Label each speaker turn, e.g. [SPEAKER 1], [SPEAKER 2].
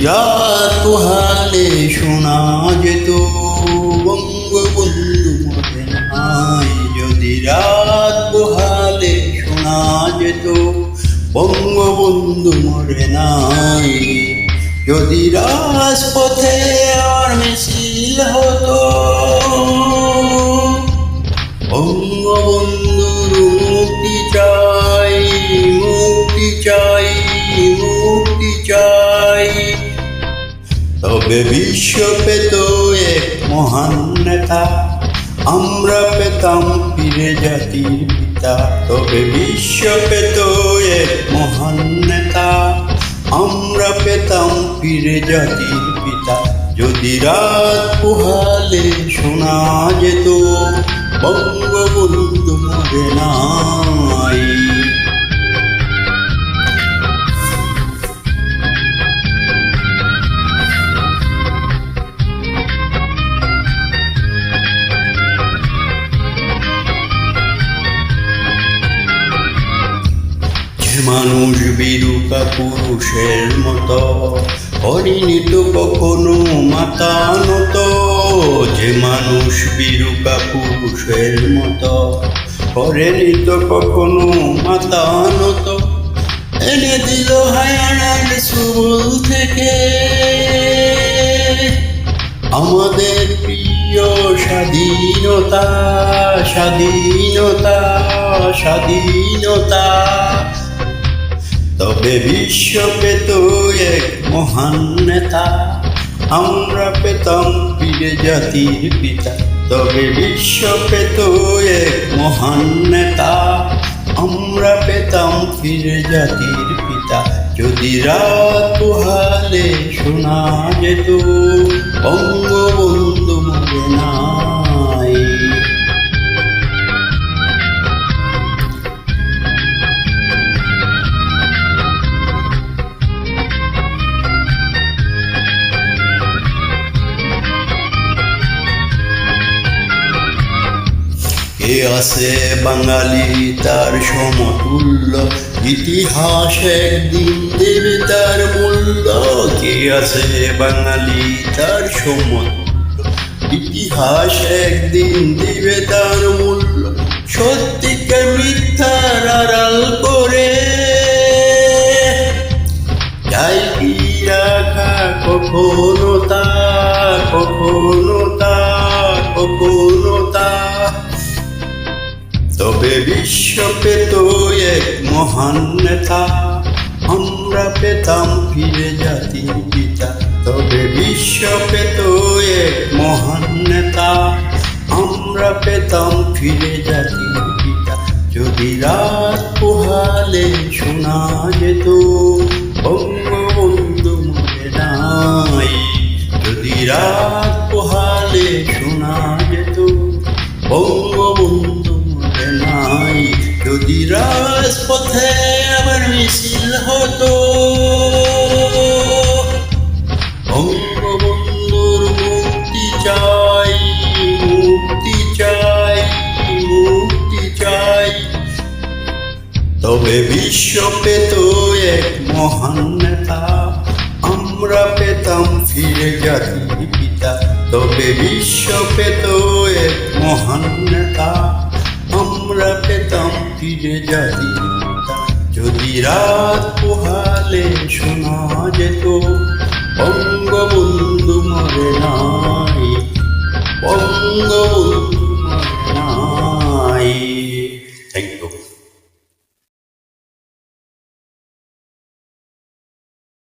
[SPEAKER 1] রাত পোহালে শোনা যেত বঙ্গবন্ধু মরে নাই যদি রাত পোহালে শোনা যেত বঙ্গবন্ধু মরে নাই যদি রাজপথে আর মিছিল হতো বঙ্গবন্ধুর তবে বিশ্ব পেত এক মহান নেতা। আমরা পেতাম ফিরে জাতির পিতা। তবে বিশ্ব পেত এক মহান নেতা। আমরা পেতাম ফিরে জাতির পিতা। যদি রাত পোহালে শোনা যেত, বঙ্গবন্ধু মরে নাই। মানুষ বিরূপা পুরুষের মতো অরিণিত কখনো মাতানত যে মানুষ বিরূপা পুরুষের মতো তো কখনো মাতানত এনে দিল হায়ানার সুবল থেকে। আমাদের প্রিয় স্বাধীনতা স্বাধীনতা স্বাধীনতা। তবে বিশ্ব পেত এক মহান নেতা। আমরা পেতাম ফিরে জাতির পিতা। তবে বিশ্ব পেত এক মহান নেতা। আমরা পেতাম ফিরে জাতির পিতা। যদি রাত পোহালে শোনা যেত কে আছে বাঙালি তার সমতুল্য। ইতিহাস একদিন দেবে তার মূল্য। কে আছে বাঙালি তার সমতুল্য? ইতিহাস একদিন দেবে তার মূল্য। সত্যিকে মিথ্যার আড়াল করে। যাই কি রাখা, কখনো তা, কখনো তবে বিশ্ব পেত এক মহান নেতা। আমরা পেতাম ফিরে জাতির পিতা। তবে বিশ্ব পেত এক মহান নেতা। আমরা পেতাম ফিরে জাতির পিতা। যদি রাত পোহালে শোনা যেত রাজপথে আবার মিছিল হতো। বঙ্গবন্ধুর মুক্তি চাই মুক্তি চাই মুক্তি চাই। তবে বিশ্ব পেত এক মহান নেতা, আমরা পেতাম ফিরে জাতির পিতা। তবে বিশ্ব পেত এক মহান নেতা আমরা পেতাম ফিরে যাই। যদি রাত পোহালে